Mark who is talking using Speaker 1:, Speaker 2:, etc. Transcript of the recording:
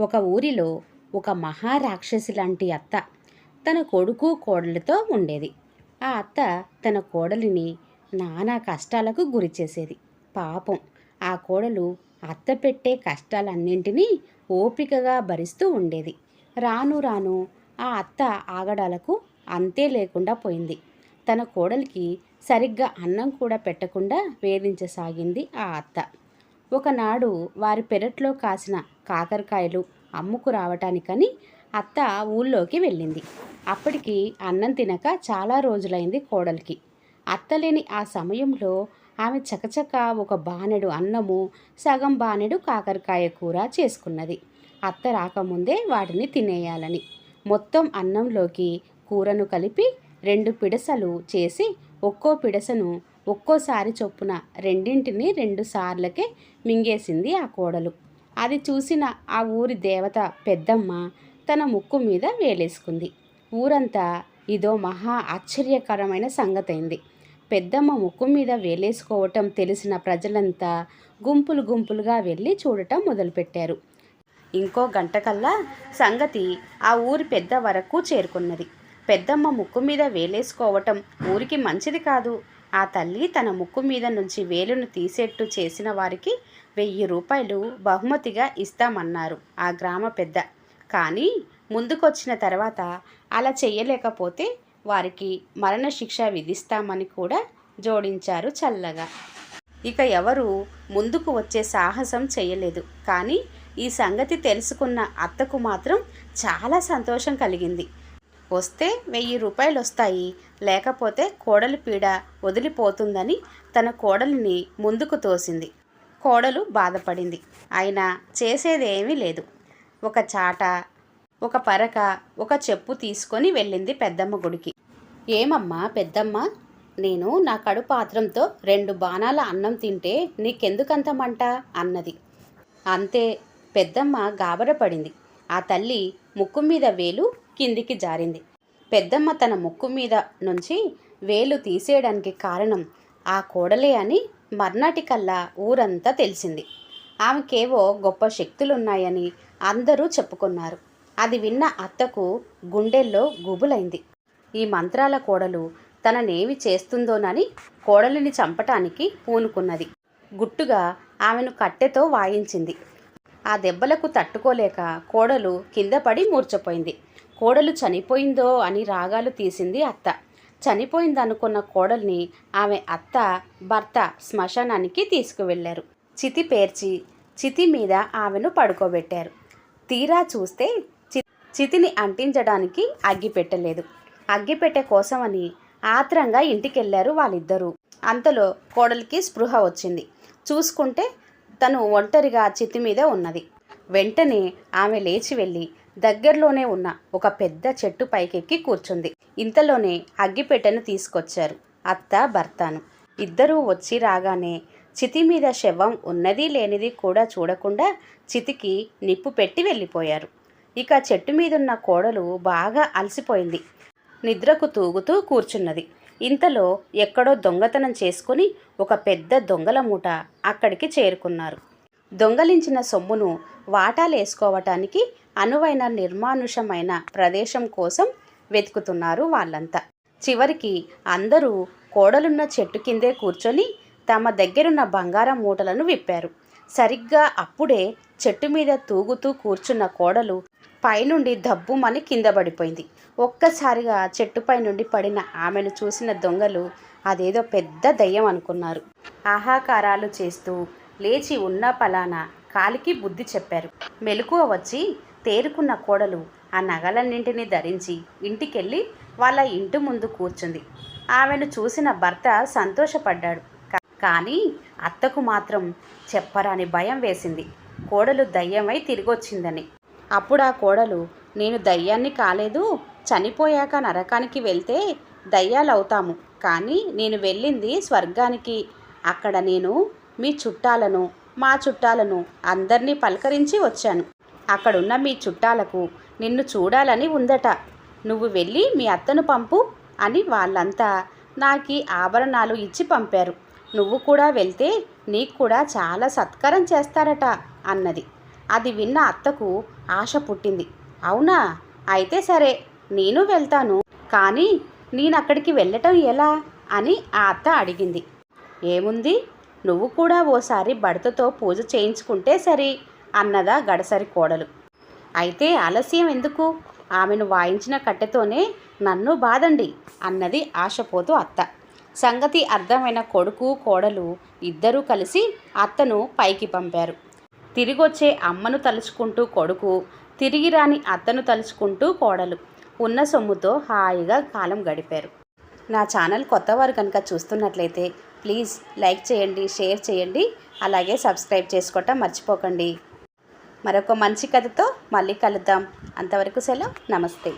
Speaker 1: ఒక ఊరిలో ఒక మహారాక్షసి లాంటి అత్త తన కొడుకు కోడలితో ఉండేది. ఆ అత్త తన కోడలిని నానా కష్టాలకు గురి చేసేది. పాపం ఆ కోడలు అత్త పెట్టే కష్టాలన్నింటినీ ఓపికగా భరిస్తూ ఉండేది. రాను రాను ఆ అత్త ఆగడాలకు అంతే లేకుండా పోయింది. తన కోడలికి సరిగ్గా అన్నం కూడా పెట్టకుండా వేధించసాగింది ఆ అత్త. ఒకనాడు వారి పెరట్లో కాసిన కాకరకాయలు అమ్ముకు రావటానికని అత్త ఊళ్ళోకి వెళ్ళింది. అప్పటికి అన్నం తినక చాలా రోజులైంది కోడలికి. అత్తలేని ఆ సమయంలో ఆమె చకచక ఒక బాణెడు అన్నము సగం బాణెడు కాకరకాయ కూర చేసుకున్నది. అత్త రాకముందే వాటిని తినేయాలని. మొత్తం అన్నంలోకి కూరను కలిపి రెండు పిడసలు చేసి ఒక్కో పిడసను ఒక్కోసారి చొప్పున రెండింటిని రెండు సార్లకే మింగేసింది ఆ కోడలు. అది చూసిన ఆ ఊరి దేవత పెద్దమ్మ తన ముక్కు మీద వేలేసుకుంది. ఊరంతా ఇదో మహా ఆశ్చర్యకరమైన సంగతైంది. పెద్దమ్మ ముక్కు మీద వేలేసుకోవటం తెలిసిన ప్రజలంతా గుంపులు గుంపులుగా వెళ్ళి చూడటం మొదలుపెట్టారు. ఇంకో గంటకల్లా సంగతి ఆ ఊరి పెద్ద వరకు చేరుకున్నది. పెద్దమ్మ ముక్కు మీద వేలేసుకోవటం ఊరికి మంచిది కాదు. ఆ తల్లి తన ముక్కు మీద నుంచి వేలును తీసేట్టు చేసిన వారికి వెయ్యి రూపాయలు బహుమతిగా ఇస్తామన్నారు ఆ గ్రామ పెద్ద. కానీ ముందుకొచ్చిన తర్వాత అలా చేయలేకపోతే వారికి మరణశిక్ష విధిస్తామని కూడా జోడించారు చల్లగా. ఇక ఎవరు ముందుకు వచ్చే సాహసం చేయలేదు కానీ ఈ సంగతి తెలుసుకున్న అత్తకు మాత్రం చాలా సంతోషం కలిగింది. వస్తే వెయ్యి రూపాయలు వస్తాయి లేకపోతే కోడలి పీడ వదిలిపోతుందని తన కోడలిని ముందుకు తోసింది. కోడలు బాధపడింది. అయినా చేసేదేమీ లేదు. ఒక చాట ఒక పరక ఒక చెప్పు తీసుకొని వెళ్ళింది పెద్దమ్మ గుడికి. ఏమమ్మా పెద్దమ్మ? నేను నా కడు పాత్రంతో రెండు బాణాల అన్నం తింటే నీకెందుకంత మంట? అన్నది. అంతే పెద్దమ్మ గాబరపడింది. ఆ తల్లి ముక్కు మీద వేలు కిందికి జారింది. పెద్దమ్మ తన ముక్కు మీద నుంచి వేలు తీసేయడానికి కారణం ఆ కోడలే అని మర్నాటికల్లా ఊరంతా తెలిసింది. ఆమెకేవో గొప్ప శక్తులున్నాయని అందరూ చెప్పుకున్నారు. అది విన్న అత్తకు గుండెల్లో గుబులైంది. ఈ మంత్రాల కోడలు తననేమి చేస్తుందోనని కోడలిని చంపటానికి పూనుకున్నది. గుట్టుగా ఆమెను కట్టెతో వాయించింది. ఆ దెబ్బలకు తట్టుకోలేక కోడలు కింద పడి మూర్చపోయింది కోడలు చనిపోయిందో అని రాగాలు తీసింది అత్త. చనిపోయిందనుకున్న కోడల్ని ఆమె అత్త భర్త శ్మశానానికి తీసుకువెళ్ళారు. చితి పేర్చి చితి మీద ఆమెను పడుకోబెట్టారు. తీరా చూస్తే చి చితిని అంటించడానికి అగ్గిపెట్టలేదు. అగ్గిపెట్టె కోసమని ఆత్రంగా ఇంటికెళ్ళారు వాళ్ళిద్దరూ. అంతలో కోడలికి స్పృహ వచ్చింది. చూసుకుంటే తను ఒంటరిగా చితి మీద ఉన్నది. వెంటనే ఆమె లేచి వెళ్ళి దగ్గరలోనే ఉన్న ఒక పెద్ద చెట్టు పైకెక్కి కూర్చుంది. ఇంతలోనే అగ్గిపెట్టెను తీసుకొచ్చారు అత్త భర్తను. ఇద్దరూ వచ్చి రాగానే చితి మీద శవం ఉన్నది లేనిది కూడా చూడకుండా చితికి నిప్పు పెట్టి వెళ్ళిపోయారు. ఇక చెట్టు మీదున్న కోడలు బాగా అలసిపోయింది. నిద్రకు తూగుతూ కూర్చున్నది. ఇంతలో ఎక్కడో దొంగతనం చేసుకుని ఒక పెద్ద దొంగల మూట అక్కడికి చేరుకున్నారు. దొంగలించిన సొమ్మును వాటాలేసుకోవటానికి అనువైన నిర్మానుషమైన ప్రదేశం కోసం వెతుకుతున్నారు వాళ్ళంతా. చివరికి అందరూ కోడలున్న చెట్టు కిందే కూర్చొని తమ దగ్గరున్న బంగారం మూటలను విప్పారు. సరిగ్గా అప్పుడే చెట్టు మీద తూగుతూ కూర్చున్న కోడలు పైనుండి దబ్బుమని కింద పడిపోయింది. ఒక్కసారిగా చెట్టుపై నుండి పడిన ఆమెను చూసిన దొంగలు అదేదో పెద్ద దయ్యం అనుకున్నారు. ఆహాకారాలు చేస్తూ లేచి ఉన్న పలానా కాలికి బుద్ధి చెప్పారు. మెలకువ వచ్చి తేరుకున్న కోడలు ఆ నగలన్నింటినీ ధరించి ఇంటికెళ్ళి వాళ్ళ ఇంటి ముందు కూర్చుంది. ఆమెను చూసిన భర్త సంతోషపడ్డాడు. కానీ అత్తకు మాత్రం చెప్పరాని భయం వేసింది. కోడలు దయ్యమై తిరిగొచ్చిందని. అప్పుడు ఆ కోడలు నేను దయ్యాన్ని కాలేదు. చనిపోయాక నరకానికి వెళ్తే దయ్యాలవుతాము. కానీ నేను వెళ్ళింది స్వర్గానికి. అక్కడ నేను మీ చుట్టాలను మా చుట్టాలను అందరినీ పలకరించి వచ్చాను. అక్కడున్న మీ చుట్టాలకు నిన్ను చూడాలని ఉందట. నువ్వు వెళ్ళి మీ అత్తను పంపు అని వాళ్ళంతా నాకు ఆభరణాలు ఇచ్చి పంపారు. నువ్వు కూడా వెళ్తే నీకు కూడా చాలా సత్కారం చేస్తారట అన్నది. అది విన్న అత్తకు ఆశ పుట్టింది. అవునా? అయితే సరే నేను వెళ్తాను. కానీ నేను అక్కడికి వెళ్ళటం ఎలా? అని ఆ అత్త అడిగింది. ఏముంది? నువ్వు కూడా ఓసారి భర్తతో పూజ చేయించుకుంటే సరి. అన్నదా గడసరి కోడలు. అయితే ఆలస్యం ఎందుకు? ఆమెను వాయించిన కట్టెతోనే నన్ను బాదండి అన్నది ఆశపోతూ అత్త. సంగతి అర్థమైన కొడుకు కోడలు ఇద్దరూ కలిసి అత్తను పైకి పంపారు. తిరిగొచ్చే అమ్మను తలుచుకుంటూ కొడుకు తిరిగి రాని అత్తను తలుచుకుంటూ కోడలు. ఉన్న సొమ్ముతో హాయిగా కాలం గడిపారు. నా ఛానల్ కొత్తవారు కనుక చూస్తున్నట్లయితే ప్లీజ్ లైక్ చేయండి షేర్ చేయండి. అలాగే సబ్స్క్రైబ్ చేసుకోవటం మర్చిపోకండి. మరొక మంచి కథతో మళ్ళీ కలుద్దాం. అంతవరకు సెలవు. నమస్తే.